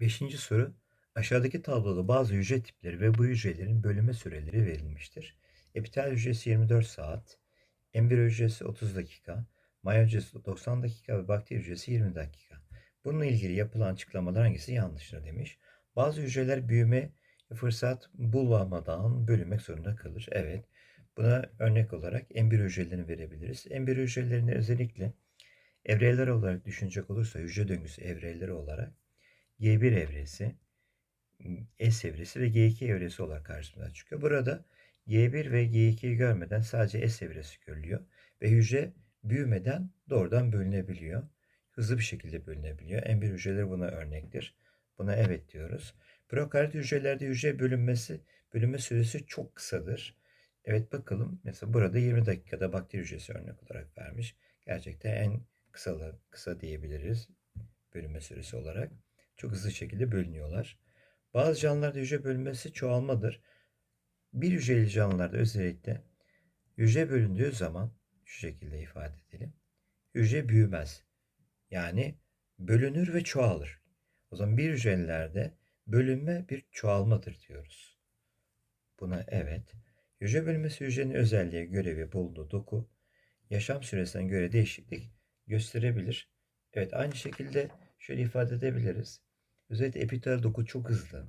Beşinci soru. Aşağıdaki tabloda bazı hücre tipleri ve bu hücrelerin bölünme süreleri verilmiştir. Epitel hücresi 24 saat, embriyo hücresi 30 dakika, maya hücresi 90 dakika ve bakteri hücresi 20 dakika. Bununla ilgili yapılan açıklamalar hangisi yanlıştır demiş. Bazı hücreler büyüme fırsat bulamadan bölünmek zorunda kalır. Evet. Buna örnek olarak embriyo hücrelerini verebiliriz. Embriyo hücrelerini özellikle evreler olarak düşünecek olursa hücre döngüsü evreleri olarak G1 evresi, S evresi ve G2 evresi olarak karşımıza çıkıyor. Burada G1 ve G2'yi görmeden sadece S evresi görülüyor ve hücre büyümeden doğrudan bölünebiliyor. Hızlı bir şekilde bölünebiliyor. Embriyo hücreleri buna örnektir. Buna evet diyoruz. Prokaryot hücrelerde hücre bölünmesi, bölünme süresi çok kısadır. Evet bakalım. Mesela burada 20 dakikada bakteri hücresi örnek olarak vermiş. Gerçekten en kısa, kısa diyebiliriz bölünme süresi olarak. Çok hızlı şekilde bölünüyorlar. Bazı canlılarda hücre bölünmesi çoğalmadır. Bir hücreli canlılarda özellikle hücre bölündüğü zaman şu şekilde ifade edelim. Hücre büyümez. Yani bölünür ve çoğalır. O zaman bir hücrelerde bölünme bir çoğalmadır diyoruz. Buna evet. Hücre bölünmesi hücrenin özelliği, görevi, bulunduğu doku, yaşam süresine göre değişiklik gösterebilir. Evet aynı şekilde şöyle ifade edebiliriz. Özellikle epitel doku çok hızlı.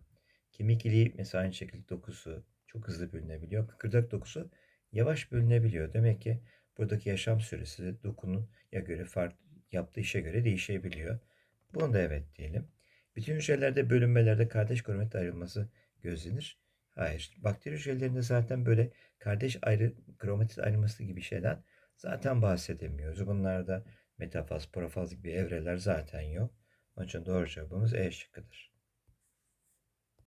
Kemik iliği mesela aynı şekilde dokusu çok hızlı bölünebiliyor. Kıkırdak dokusu yavaş bölünebiliyor. Demek ki buradaki yaşam süresi dokunun ya göre farklı yaptığı işe göre değişebiliyor. Bunu da evet diyelim. Bütün hücrelerde bölünmelerde kardeş kromatit ayrılması gözlenir. Hayır. Bakteri hücrelerinde zaten böyle kardeş ayrı kromatit ayrılması gibi şeyden zaten bahsedemiyoruz. Bunlarda metafaz, profaz gibi evreler zaten yok. Onun için doğru cevabımız E şıkkıdır.